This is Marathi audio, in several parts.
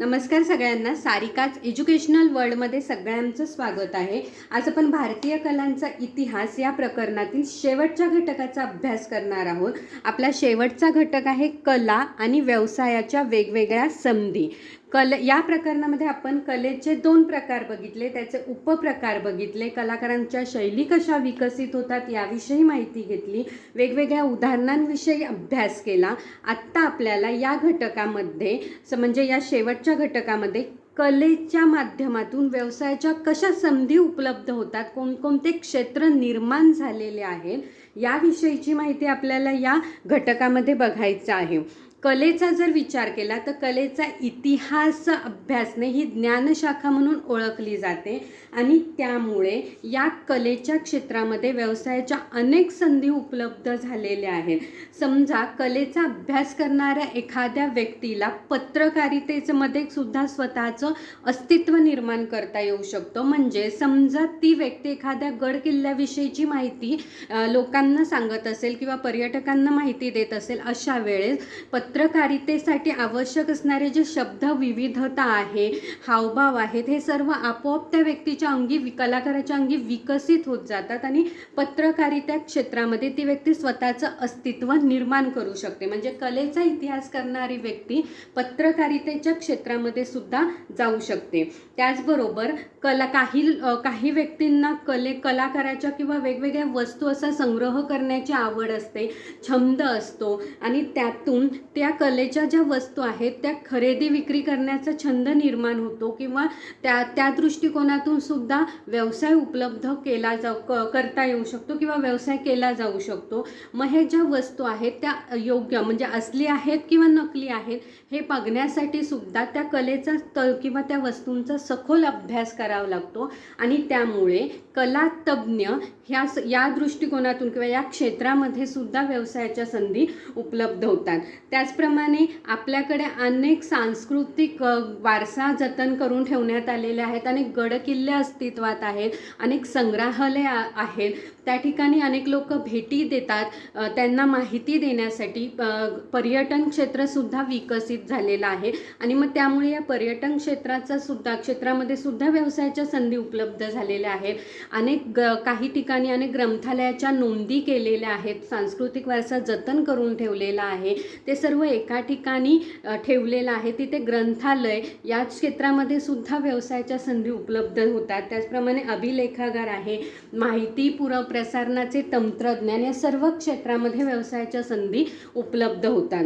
नमस्कार सगळ्यांना सारिकाच एज्युकेशनल वर्ल्डमध्ये सगळ्यांचं स्वागत आहे. आज आपण भारतीय कलांचा इतिहास या प्रकरणातील शेवटच्या घटकाचा अभ्यास करणार आहोत. आपला शेवटचा घटक आहे कला आणि व्यवसायाच्या वेगवेगळ्या संधी. कल या प्रकरणामध्ये आपण कलेचे दोन प्रकार बघितले त्याचे उपप्रकार बघितले. कलाकारांच्या शैली कशा विकसित होतात याविषयी माहिती घेतली. वेगवेगळ्या उदाहरणांविषयी अभ्यास केला. आत्ता आपल्याला या घटकामध्ये स म्हणजे या शेवटच्या घटकामध्ये कलेच्या माध्यमातून व्यवसायाच्या कशा संधी उपलब्ध होतात कोणकोणते क्षेत्र निर्माण झालेले आहेत याविषयीची माहिती आपल्याला या घटकामध्ये बघायचं आहे. कलेचा जर विचार केला तर कलेचा इतिहास अभ्यासने ही ज्ञानशाखा म्हणून ओळखली जाते. आणि त्यामुळे या कलेच्या क्षेत्रामध्ये व्यवसायाच्या अनेक संधी उपलब्ध झालेल्या आहेत. समजा कलेचा अभ्यास करणाऱ्या एखाद्या व्यक्तीला पत्रकारितेचं मध्ये सुद्धा स्वतःचं अस्तित्व निर्माण करता येऊ शकतो. म्हणजे समजा ती व्यक्ती एखाद्या गड किल्ल्याविषयीची माहिती लोकांना सांगत असेल किंवा पर्यटकांना माहिती देत असेल अशा वेळेस पत्रकारितेसाठी आवश्यक असणारे जे शब्द विविधता आहे हावभाव आहेत हे सर्व आपोआप त्या व्यक्तीच्या अंगी कलाकाराच्या अंगी विकसित होत जातात आणि पत्रकारिता क्षेत्रामध्ये ती व्यक्ती स्वतःचं अस्तित्व निर्माण करू शकते. म्हणजे कलेचा इतिहास करणारी व्यक्ती पत्रकारितेच्या क्षेत्रामध्ये सुद्धा जाऊ शकते. त्याचबरोबर कला काही काही व्यक्तींना कले कलाकाराच्या किंवा वेगवेगळ्या वस्तू असा संग्रह करण्याची आवड असते छंद असतो आणि त्यातून त्या कलेच्या ज्या वस्तू आहेत त्या खरेदी विक्री करण्याचा छंद निर्माण होतो किंवा त्या त्या दृष्टिकोनातून सुद्धा व्यवसाय उपलब्ध केला जाऊ क करता येऊ शकतो किंवा व्यवसाय केला जाऊ शकतो. मग हे ज्या वस्तू आहेत त्या योग्य म्हणजे असली आहेत किंवा नकली आहेत हे बघण्यासाठी सुद्धा त्या कलेचा त किंवा त्या वस्तूंचा सखोल अभ्यास करावा लागतो. आणि त्यामुळे कलातज्ञ ह्या स या दृष्टिकोनातून किंवा या क्षेत्रामध्ये सुद्धा व्यवसायाच्या संधी उपलब्ध होतात. त्याचप्रमाणे आपल्याकडे अनेक सांस्कृतिक वारसा जतन करून ठेवण्यात आलेले आहेत. अनेक गडकिल्ले अस्तित्वात आहेत. अनेक संग्रहालय आहेत. त्या ठिकाणी अनेक लोक भेटी देतात. त्यांना माहिती देण्यासाठी पर्यटन क्षेत्रसुद्धा विकसित झालेलं आहे. आणि मग त्यामुळे या पर्यटन क्षेत्राचा सुद्धा क्षेत्रामध्ये सुद्धा व्यवसायाच्या संधी उपलब्ध झालेल्या आहेत. अनेक ग काही ठिकाणी अनेक ग्रंथालयाच्या नोंदी केलेल्या आहेत. सांस्कृतिक वारसा जतन करून ठेवलेला आहे. ते सर्व एका ठिकाणी ठेवलेलं आहे. तिथे ग्रंथालय या क्षेत्रामध्ये सुद्धा व्यवसायाच्या संधी उपलब्ध होतात. त्याचप्रमाणे अभिलेखागार आहे माहिती पुर प्रसारणाचे तंत्रज्ञान या सर्व क्षेत्रामध्ये व्यवसायाच्या संधी उपलब्ध होतात.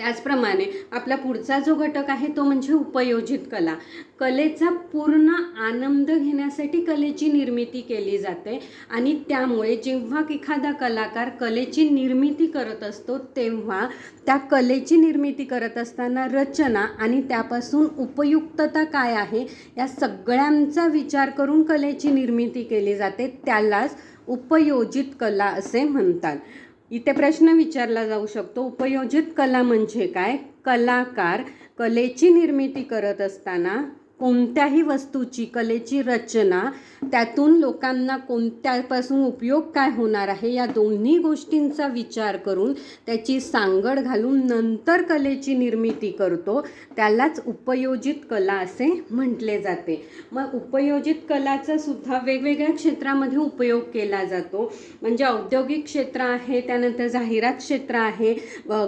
त्याचप्रमाणे आपला पुढचा जो घटक आहे तो म्हणजे उपयोजित कला. कलेचा पूर्ण आनंद घेण्यासाठी कलेची निर्मिती केली जाते आणि त्यामुळे जेव्हा एखादा कलाकार कलेची निर्मिती करत असतो तेव्हा त्या कलेची निर्मिती करत असताना रचना आणि त्यापासून उपयुक्तता काय आहे या सगळ्यांचा विचार करून कलेची निर्मिती केली जाते त्यालाच उपयोजित कला असे म्हणतात. इथे प्रश्न विचारला जाऊ शकतो. उपयोजित कला म्हणजे काय? कलाकार कलेची निर्मिती करत असताना कोणत्याही वस्तूची कलेची रचना त्यातून लोकांना कोणत्यापासून उपयोग काय होणार आहे या दोन्ही गोष्टींचा विचार करून त्याची सांगड घालून नंतर कलेची निर्मिती करतो. त्यालाच उपयोजित कला असे म्हटले जाते. मग उपयोजित कलाचा सुद्धा वेगवेगळ्या क्षेत्रामध्ये उपयोग केला जातो. म्हणजे औद्योगिक क्षेत्र आहे त्यानंतर जाहिरात क्षेत्र आहे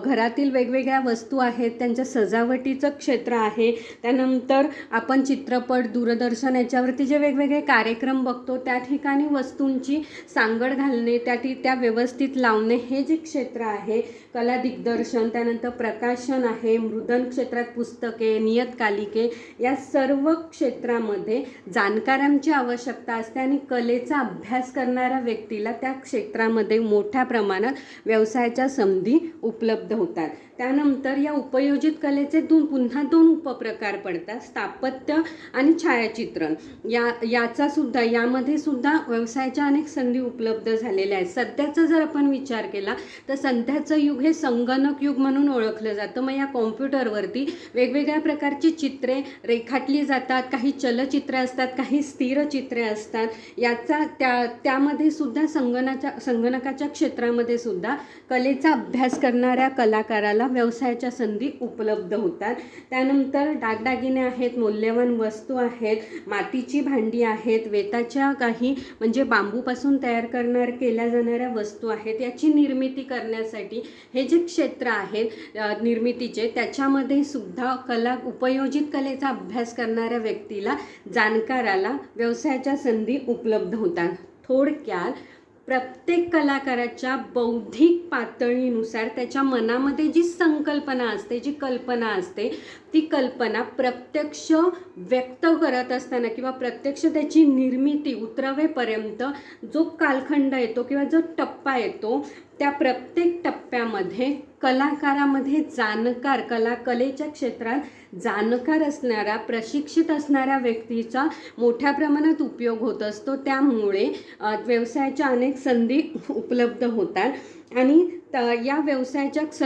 घरातील वेगवेगळ्या वस्तू आहेत त्यांच्या सजावटीचं क्षेत्र आहे त्यानंतर आपण चित्रपट दूरदर्शन याच्यावरती जे वेगवेगळे कार्यक्रम बघतो त्या ठिकाणी वस्तूंची सांगड घालणे त्या ठी त्या व्यवस्थित लावणे हे जे क्षेत्र आहे कला दिग्दर्शन त्यानंतर प्रकाशन आहे मृदन क्षेत्रात पुस्तके नियतकालिके या सर्व क्षेत्रामध्ये जाणकारांची आवश्यकता असते आणि कलेचा अभ्यास करणाऱ्या व्यक्तीला त्या क्षेत्रामध्ये मोठ्या प्रमाणात व्यवसायाच्या संधी उपलब्ध होतात. त्यानंतर या उपयोजित कलेचे दोन पुन्हा दोन उपप्रकार पडतात स्थापत्य आणि छायाचित्रण. या याचा सुद्धा यामध्ये सुद्धा व्यवसायाच्या अनेक संधी उपलब्ध झालेल्या आहेत. सध्याचा जर आपण विचार केला तर सध्याचं युग हे संगणक युग म्हणून ओळखलं जातं. मग या कॉम्प्युटरवरती वेगवेगळ्या प्रकारची चित्रे रेखाटली जातात काही चलचित्रे असतात काही स्थिर चित्रे असतात. याचा त्या त्यामध्ये सुद्धा संगणाच्या संगणकाच्या क्षेत्रामध्ये सुद्धा कलेचा अभ्यास करणाऱ्या कलाकाराला व्यवसायाच्या संधी उपलब्ध होतात. त्यानंतर दागदागिने आहेत मौल्यवान वस्तू आहेत मातीची भांडी आहेत वेताच्या काही म्हणजे बांबूपासून तयार करणार केल्या जाणाऱ्या वस्तू आहेत. याची निर्मिती करण्यासाठी हे जे क्षेत्र आहेत निर्मितीचे त्याच्यामध्ये सुद्धा कला उपयोजित कलेचा अभ्यास करणाऱ्या व्यक्तीला जाणकाराला व्यवसायाच्या संधी उपलब्ध होतात. थोडक्यात प्रत्येक कलाकाराच्या बौद्धिक पातळीनुसार त्याच्या मनामध्ये जी संकल्पना असते जी कल्पना असते ती कल्पना प्रत्यक्ष व्यक्त करत असताना किंवा प्रत्यक्ष त्याची निर्मिती उतरवेपर्यंत जो कालखंड येतो किंवा जो टप्पा येतो त्या प्रत्येक टप्प्यामध्ये कलाकारामध्ये जाणकार कला कलेच्या क्षेत्रात जाणकार असणारा प्रशिक्षित असणाऱ्या व्यक्तीचा मोठ्या प्रमाणात उपयोग होत असतो. त्यामुळे व्यवसायाच्या अनेक संधी उपलब्ध होतात. आणि तर या व्यवसायाच्या स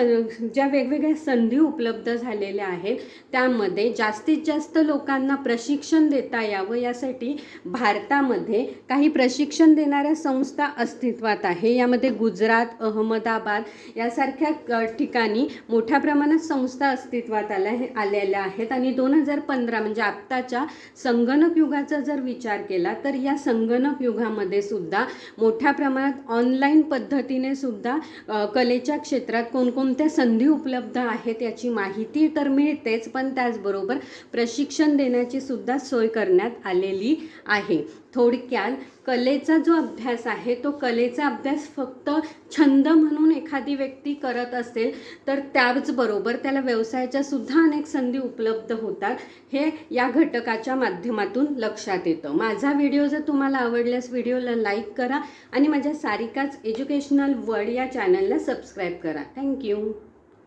ज्या वेगवेगळ्या संधी उपलब्ध झालेल्या आहेत त्यामध्ये जास्तीत जास्त लोकांना प्रशिक्षण देता यावं यासाठी भारतामध्ये काही प्रशिक्षण देणाऱ्या संस्था अस्तित्वात आहे. यामध्ये गुजरात अहमदाबाद यासारख्या ठिकाणी मोठ्या प्रमाणात संस्था अस्तित्वात आल्या आलेल्या आहेत. आणि दोन हजार पंधरा म्हणजे आत्ताच्या संगणक युगाचा जर विचार केला तर या संगणक युगामध्ये सुद्धा मोठ्या प्रमाणात ऑनलाईन पद्धतीने सुद्धा कलेच्या क्षेत्रात कोणकोणत्या संधी उपलब्ध आहेत याची माहिती तर मिळतेच पण त्याचबरोबर प्रशिक्षण देण्याची सुद्धा सोय करण्यात आलेली आहे. थोडक्यात कलेचा जो अभ्यास आहे तो कलेचा अभ्यास फक्त छंद म्हणून एखादी व्यक्ती करत असेल तर त्याचबरोबर त्याला व्यवसायाच्या सुद्धा अनेक संधी उपलब्ध होतात. हे या घटकाच्या माध्यमातून लक्षात येतं. माझा व्हिडिओ जर तुम्हाला आवडल्यास व्हिडिओला लाईक करा आणि माझ्या सारिकाच एज्युकेशनल वर्ड या चॅनलला सबस्क्राईब करा. थँक्यू.